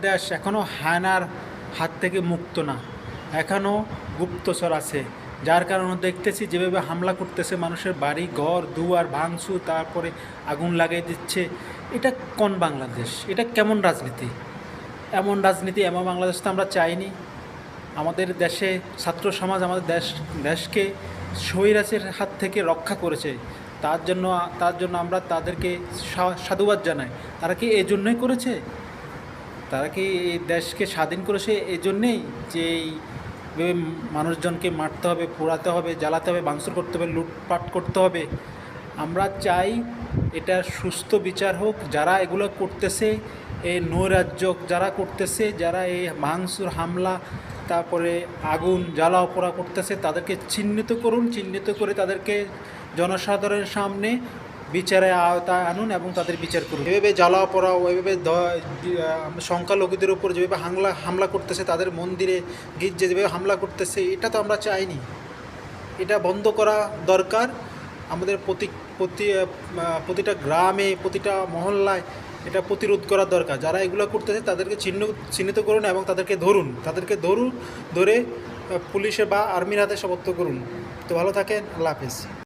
দেশ এখনও হায়নার হাত থেকে মুক্ত না। এখনও গুপ্তচর আছে। যার কারণে দেখতেছি, যেভাবে হামলা করতেছে মানুষের বাড়ি, ঘর, দুয়ার, ভাঙচুর, তারপরে আগুন লাগিয়ে দিচ্ছে। এটা কোন বাংলাদেশ? এটা কেমন রাজনীতি? এমন রাজনীতি, এমন বাংলাদেশ তো আমরা চাইনি। আমাদের দেশে ছাত্র সমাজ, আমাদের দেশ, দেশকে স্বৈরাচের হাত থেকে রক্ষা করেছে। তার জন্য তার জন্য আমরা তাদেরকে সাধুবাদ জানাই। তারা কি এই জন্যই করেছে? তারা কি এই দেশকে স্বাধীন করেছে এই জন্যেই যে এইভাবে মানুষজনকে মারতে হবে, পোড়াতে হবে, জ্বালাতে হবে ভাঙচুর করতে হবে, লুটপাট করতে হবে? আমরা চাই এটা সুস্থ বিচার হোক। যারা এগুলো করতেছে, এই নৈরাজ্য যারা করতেছে, যারা এই ভাঙচুর হামলা, তারপরে আগুন, জ্বালা পোড়া করতেছে, তাদেরকে চিহ্নিত করুন। চিহ্নিত করে তাদেরকে জনসাধারণের সামনে বিচারে আওতায় আনুন এবং তাদের বিচার করুন। এভাবে জ্বালা পোড়া ওইভাবে সংখ্যালঘুদের উপর যেভাবে হামলা হামলা করতেছে, তাদের মন্দিরে গির্জে যেভাবে হামলা করতেছে, এটা তো আমরা চাইনি। এটা বন্ধ করা দরকার। আমাদের প্রতি প্রতি প্রতিটা গ্রামে, প্রতিটা মহল্লায় এটা প্রতিরোধ করা দরকার। যারা এগুলো করতেছে, তাদেরকে চিহ্ন, চিহ্নিত করুন এবং তাদেরকে ধরুন। তাদেরকে ধরুন, ধরে পুলিশে বা আর্মির হাতে শপথ করুন। তো ভালো থাকেন, আল্লাহ হাফেজ।